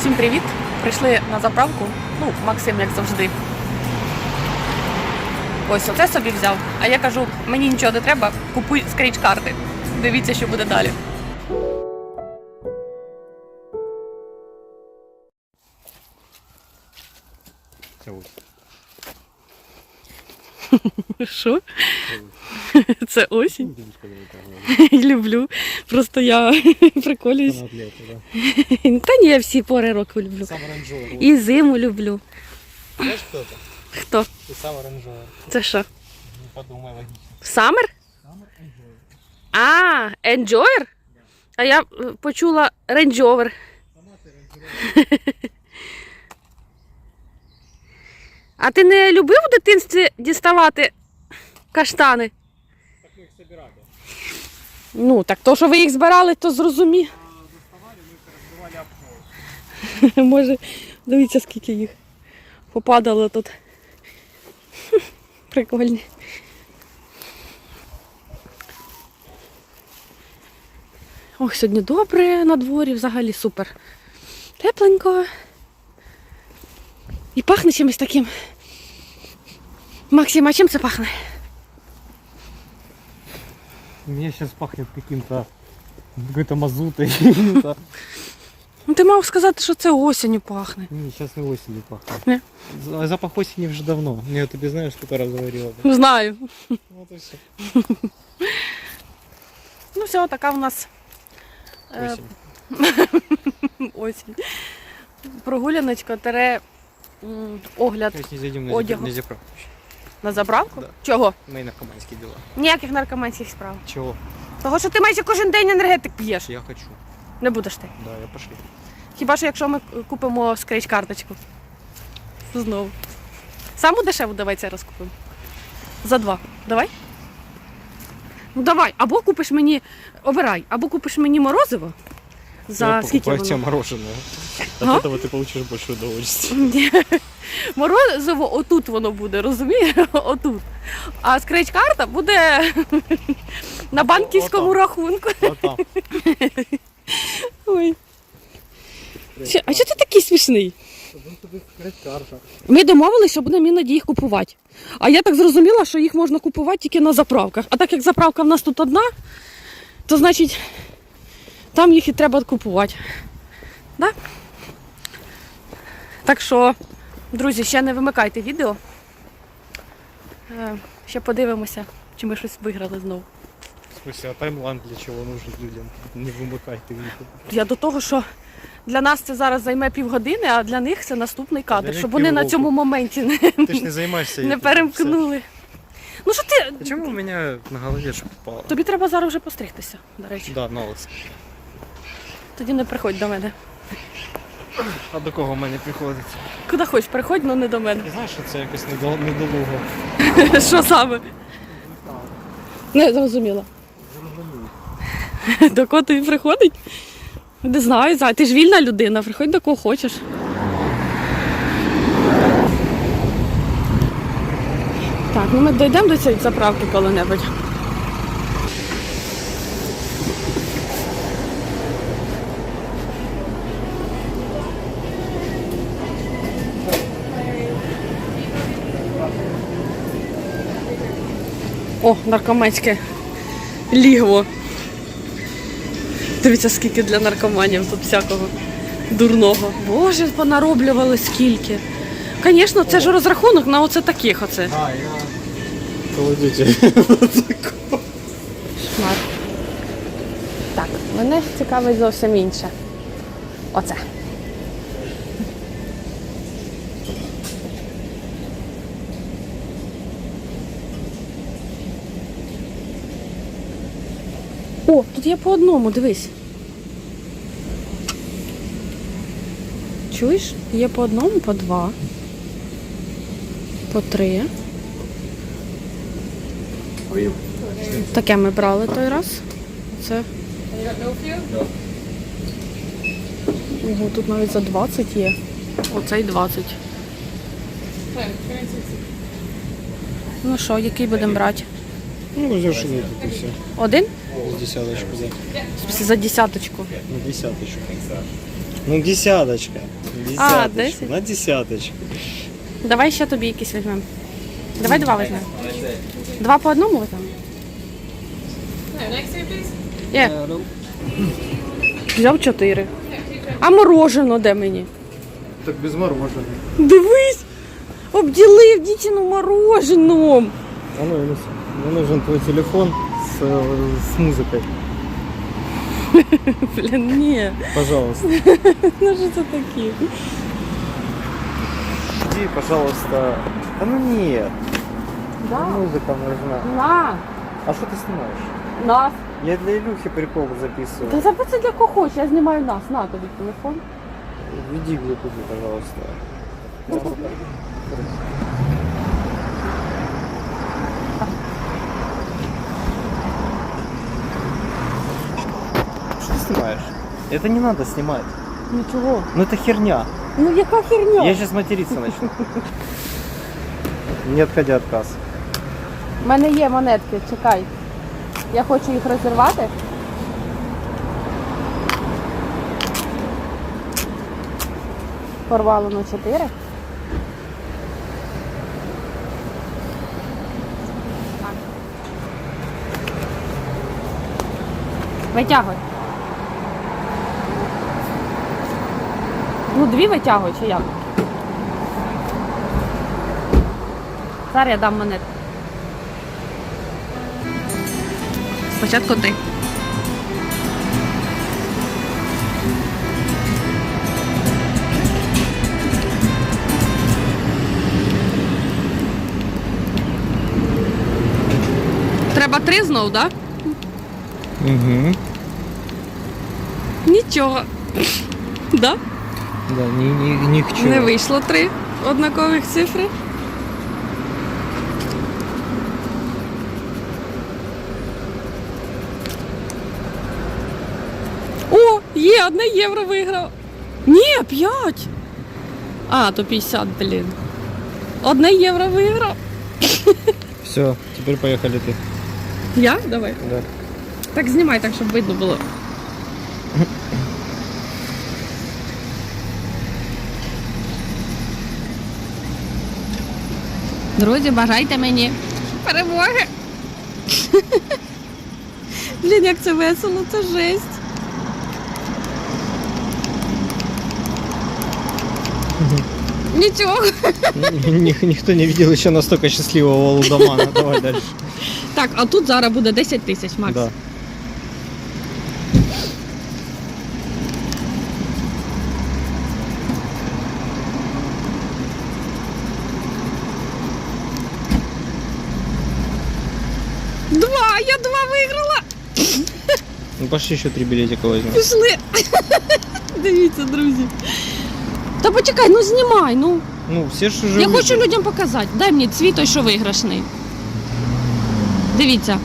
Всім привіт! Прийшли на заправку. Ну, Максим, як завжди. Ось оце собі взяв. А я кажу, мені нічого не треба, купуй скріч-карти. Дивіться, що буде далі. Це ось. Що? Це осінь. Витягувати. Люблю. Просто я приколююсь. Та ні, я всі пори року люблю. Сам оранжовий. І зиму люблю. Знаєш хто це? Хто? Ти сам оранжовий. Це що? Не подумай логічно. Самер? Сам оранжовий. А, енджойер? А я е, почула рейнджовер. А ти не любив у дитинстві діставати каштани? Так ми їх собирали. Ну, так то, що ви їх збирали, то зрозумі. Може, дивіться, скільки їх попадало тут. Прикольні. Ох, сьогодні добре на дворі, взагалі супер. Тепленько. І пахне чимось таким. Максим, а чим це пахне? Мне сейчас пахнет каким-то какой-то мазутой. Ну ти мав сказати, що це осінню пахне. сейчас не осенью пахнет. Не. Запах осени уже давно. Не, ты знаешь, сколько раз говорила. да? Знаю. Вот и все. Ну все, така в нас е, Осень. осінь. Прогуляночка, тере м, огляд Сейчас не зайдем на, Одягу. на заправку. На заправку. Да. Чого? Мои наркоманские дела. Ніяких наркоманських справ. Чего? Того, що ти майже кожен день енергетик п'єш. Я хочу. Не будеш ти. Да, я пошли. Хіба що якщо ми купимо скрейч-карточку. Знову. Саму дешеву давай це розкупимо. За два. Давай? Ну давай, або купиш мені, обирай, або купиш мені морозиво. За скільки тебе воно? мороженое. От А? этого ты получишь больше удовольствия. Морозиво отут воно буде, розумієш? Отут. А скрейч-карта буде на банківському рахунку. Ой. А чого ти такий смішний? Ми домовилися, що будемо іноді їх купувати. А я так зрозуміла, що їх можна купувати тільки на заправках. А так як заправка в нас тут одна, то значить там їх і треба купувати. Да? Так що, друзі, ще не вимикайте відео. Е, Ще подивимося, чи ми щось виграли знову. В смысле, а таймлайн для чего нужен людям? Не вымыкай ты их. Я до того, що для нас це зараз займе півгодини, а для них це наступний кадр, них щоб вони на півроку. цьому моменті не, Ты ж не займаешься не этим. перемкнули. Ну що ти? Почему у меня на голове что попало? Тобі треба зараз вже постригтися, до речі. Да, на лысо. Тоді не приходь до мене. А до кого мені приходить? Куди хочеш, приходь, але не до мене. Ти знаєш, що це якось недол- недолуго. Що саме? Не зрозуміла. До кого тобі приходить? Не знаю, Зай, ти ж вільна людина, приходь до кого хочеш. Так, ну ми дійдемо до цієї заправки коли-небудь. О, наркоманське лігво. Дивіться, скільки для наркоманів тут всякого дурного. Боже, понароблювали скільки. Звісно, це ж розрахунок на оце таких оце. А, я... Колодите. Шмат. Так, мене цікавить зовсім інше. Оце. О, тут є по одному, дивись. Чуєш? Є по одному, по два. По три. Таке ми брали той раз. Це. Ого, тут навіть за 20 є. Оцей 20. Ну що, який будемо брати? Ну, возьмешь и тут все. Один? С десяточку, да. За десяточку. На десяточку. Ну, десяточка. Десяточку. 10? На десяточку. Давай ще тобі якісь візьмемо. Давай два візьмемо. Два по одному візьмемо? Є. Взяв чотири. А морожено де мені? Так без мороженого. Дивись! Обділив дівчину мороженом. А ну, Инесса, мне нужен твой телефон с, э, с музыкой. Блін, ні. Пожалуйста. Ну що це таке? Иди, пожалуйста. Да ну нет. Да. Музыка нужна. На. А что ты снимаешь? Нас. Я для Илюхи прикол записываю. Та записи для кого хочеш, я знімаю нас. На тобі телефон. Введи в ютубе, пожалуйста. Снимаешь? Это не надо снимать. Нічого. Ну это херня. Ну яка херня? Я сейчас материться начну. Не отходи от касс. У мене є монетки, чекай. Я хочу їх розірвати. Порвало на 4. Витягуй. Ну, дві витягуй чи як? Зараз я дам монетку. Спочатку ти. Треба три знов, так? Угу. Нічого. Да? Да, ни к чему. Не вийшло три однакових цифри. О, є, одне євро виграв. Ні, п'ять. А, то 50, блін. Одне євро виграв. Все, теперь поехали ты. Я? Давай. Да. Так знімай, так, щоб видно було. Друзі, бажайте мені перемоги. Блін, як це весело, це жесть. Нічого. Ні, Никто не бачив ще настолько щасливого Лудомана. Давай далі. Так, а тут зараз буде 10 тисяч, Макс. Да. Два! Я два виграла! Ну пошли еще три билетика возьмем. Пішли. Дивіться, друзі. Та почекай, ну знімай, ну. Ну, все же уже Я хочу людям показати. Дай мені цвіт той, що виграшний. Дивіться.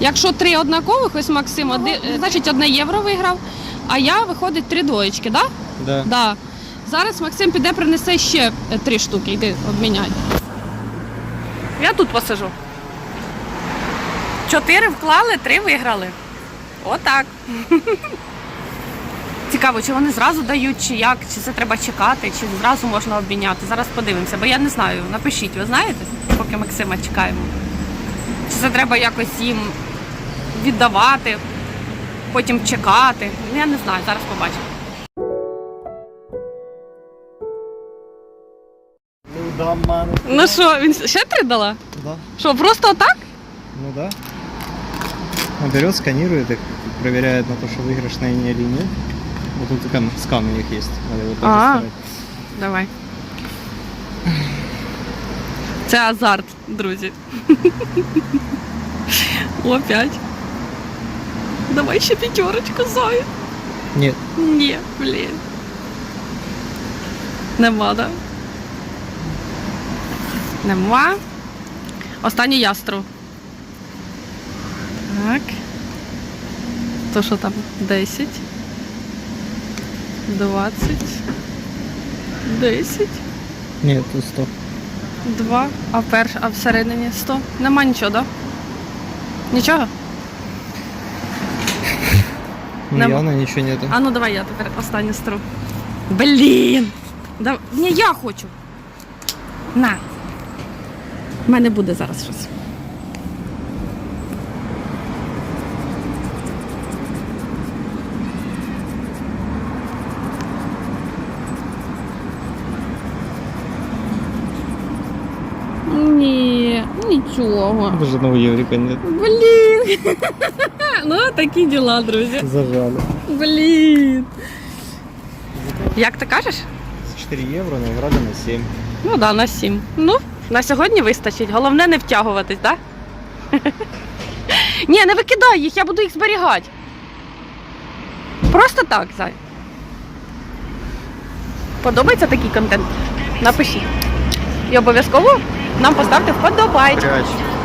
Якщо три однакових, ось Максим, оди- е, значить одне євро виграв, а я виходить три двоєчки, так? Да. Да. Зараз Максим піде принесе ще е, три штуки, йди обміняй. Я тут посижу. Чотири вклали, три виграли. Отак. Цікаво, чи вони зразу дають, чи як, чи це треба чекати, чи зразу можна обміняти. Зараз подивимося, бо я не знаю. Напишіть, ви знаєте, поки Максима чекаємо. Чи це треба якось їм віддавати, потім чекати. Ну, Я не знаю, зараз побачимо. Ну що, він ще три дала? Да. Що, просто отак? Ну да. Он берет, сканирует и проверяет на то, что выигрышная они или нет. Вот тут скан, скан у них есть. Надо его тоже А. ставить. Давай. Це азарт, друзі. Опять. Давай ще п'ятерочку, Зоя. Нет. Ні, блін. Нема, да? Нема. Останній ястру. Так. То що там? 10. 20. 10. Нет, тут 100. 2. А перш, а всередині 100. Нема нічого, да? Нічого? Ну, Нам- явно ничего нету. А ну давай я тепер останню стру. Блін. Да... Ні, я хочу. На. У мене буде зараз щось. Нічого. Даже одного еврика нет. Блін. Ну, такі діла, друзі. Зажали. Блін. Як ти кажеш? 4 евро, награда на 7. Ну да, на 7. Ну, на сьогодні вистачить. Головне не втягуватись, так? Да? Ні, не викидай їх, я буду їх зберігати. Просто так, зай. Подобається такий контент? Напишіть. І обов'язково нам поставте вподобайки.